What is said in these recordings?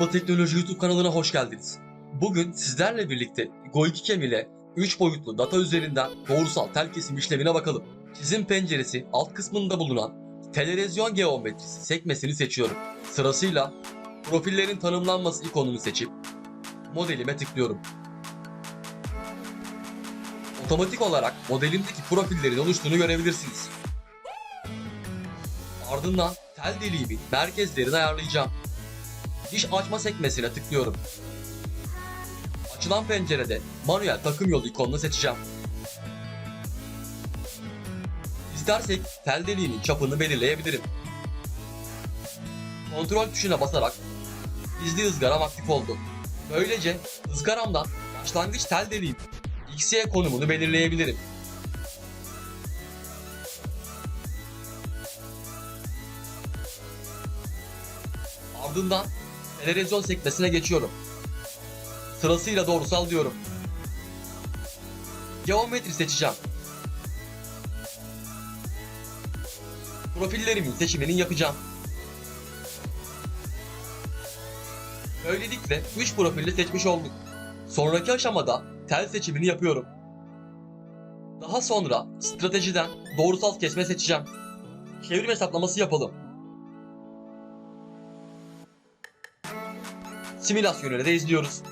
Baba Teknoloji YouTube kanalına hoş geldiniz. Bugün sizlerle birlikte Go2Cam ile 3 boyutlu data üzerinden doğrusal tel kesim işlemine bakalım. Çizim penceresi alt kısmında bulunan televizyon geometrisi sekmesini seçiyorum. Sırasıyla profillerin tanımlanması ikonunu seçip modelime tıklıyorum. Otomatik olarak modelimdeki profillerin oluştuğunu görebilirsiniz. Ardından tel deliğimin merkezlerini ayarlayacağım. Diş açma sekmesine tıklıyorum. Açılan pencerede manuel takım yolu ikonunu seçeceğim. İstersek tel deliğinin çapını belirleyebilirim. Kontrol tuşuna basarak gizli ızgaram aktif oldu. Böylece ızgaramdan başlangıç tel deliğin XY konumunu belirleyebilirim. Ardından televizyon sekmesine geçiyorum. Sırasıyla doğrusal diyorum. Geometri seçeceğim. Profillerimin seçimini yapacağım. Böylelikle 3 profili seçmiş olduk. Sonraki aşamada tel seçimini yapıyorum. Daha sonra stratejiden doğrusal kesme seçeceğim. Çevrim hesaplaması yapalım. Simülasyonunu da izliyoruz.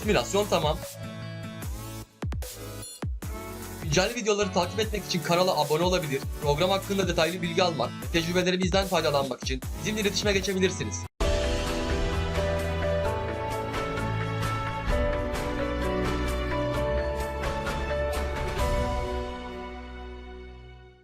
Simülasyon tamam. Güncel videoları takip etmek için kanala abone olabilir, program hakkında detaylı bilgi almak tecrübelerimizden faydalanmak için bizimle iletişime geçebilirsiniz.